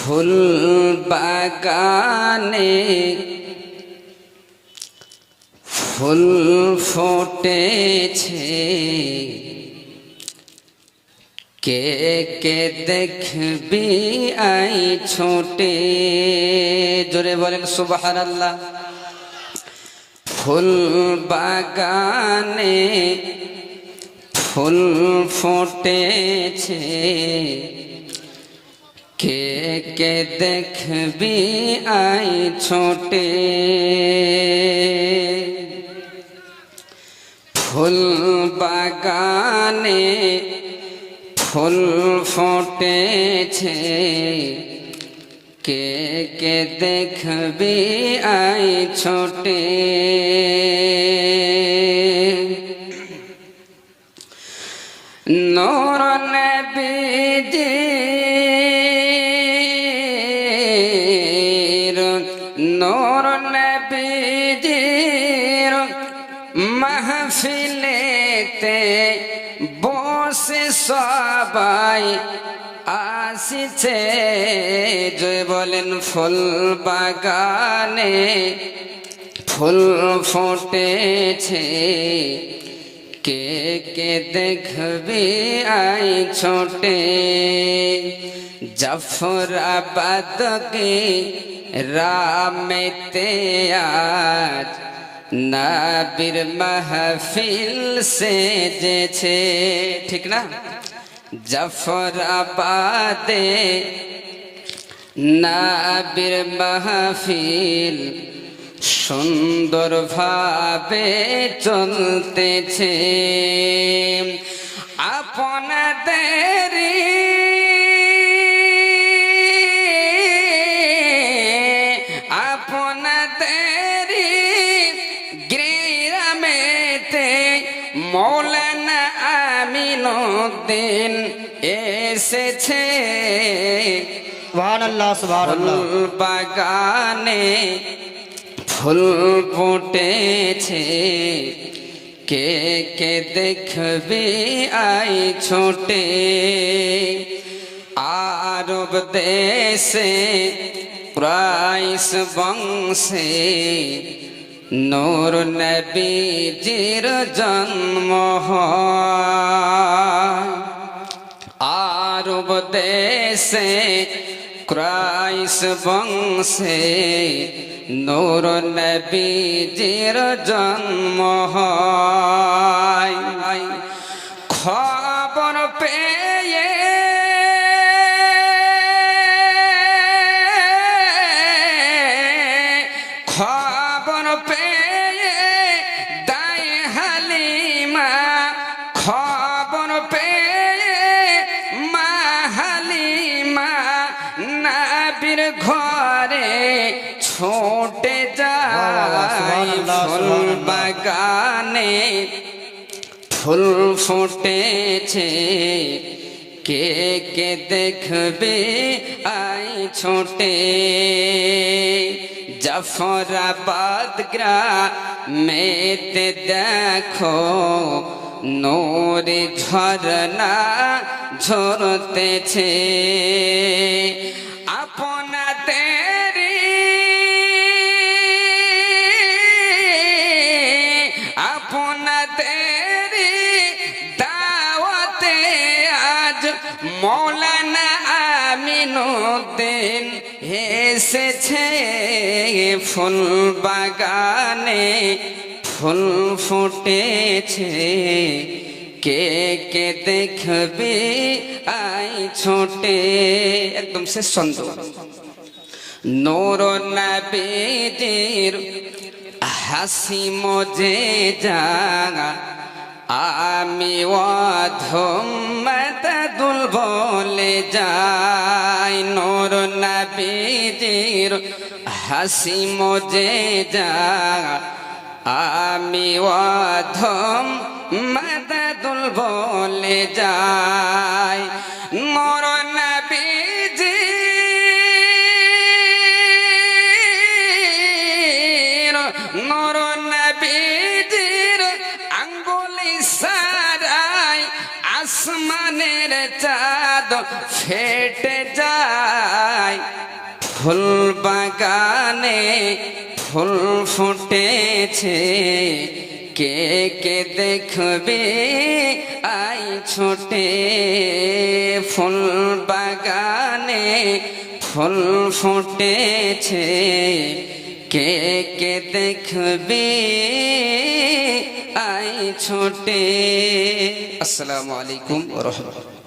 ফুল বাগানে ফুল ফুটেছে। কে কে দেখবি আই ছোটে? জোরে বলেন সুবাহার আল্লাহ ফুল বাগানে ফুল ফুটেছে। কে কে দেখবি আই ছোটে? ফুল বাগানে ফুল ফুটেছে। কে কে দেখবি আই ছোটে? মাহফিলেতে বসে সবাই আসিছে। জয় বলেন ফুল বাগানে, ফুল ফুটেছে। কে কে দেখবি আই ছোটে? জাফরাবাদ কে রামেতে আজ নাবির মাহফিল সেজেছে ঠিক না? জাফরাবাদে নাবির মাহফিল সুন্দর ভাবে চলতেছে। আপনাদের মৌলানা আমিনুদ্দিন এসেছে। সুবহান আল্লাহ ফুল বাগানে ফুল ফুটেছে। কে কে দেখবে আই ছোটে। আরব দেশে প্রাইস বংশে নূর নবীজির জন্ম আরব দেশে ক্রাইস বংশে নূর নবীজির জন্ম হয়। পেয়ে দায় হালিমা খবর পেয়ে মা হালিমা নাবির ঘরে ছোটে যায় ফুল বাগানে ফুল ফুটেছে কে কে দেখবে আই ছোটে জাফরাবাদ গ্রামেতে দেখো নোরে ঝরনা ঝরতেছে আজ মৌলানা আমিনুদ্দিন এসেছে ফুল বাগানে ফুল ফুটেছে। কে কে দেখবে? আই ছোটে। একদম শেষ ছন্দ। নূর নবীজির হাসি মজে জাগা। আমি অধমত দুল যাই নূর নবীজির হাসি মজে জাগা আমি অধম মদদুল বলে যাই মোর নবীজি নর নবীজির আঙ্গুলি সারাই আসমানের চাঁদ ফেটে যায়। ফুল বাগানে ফুল ফুটেছে। কে কে দেখবে? আই ছোটে। ফুল বাগানে ফুল ফুটেছে। কে কে দেখবে? আই ছোটে। আসসালামু আলাইকুম। রহমতুল্লাহ।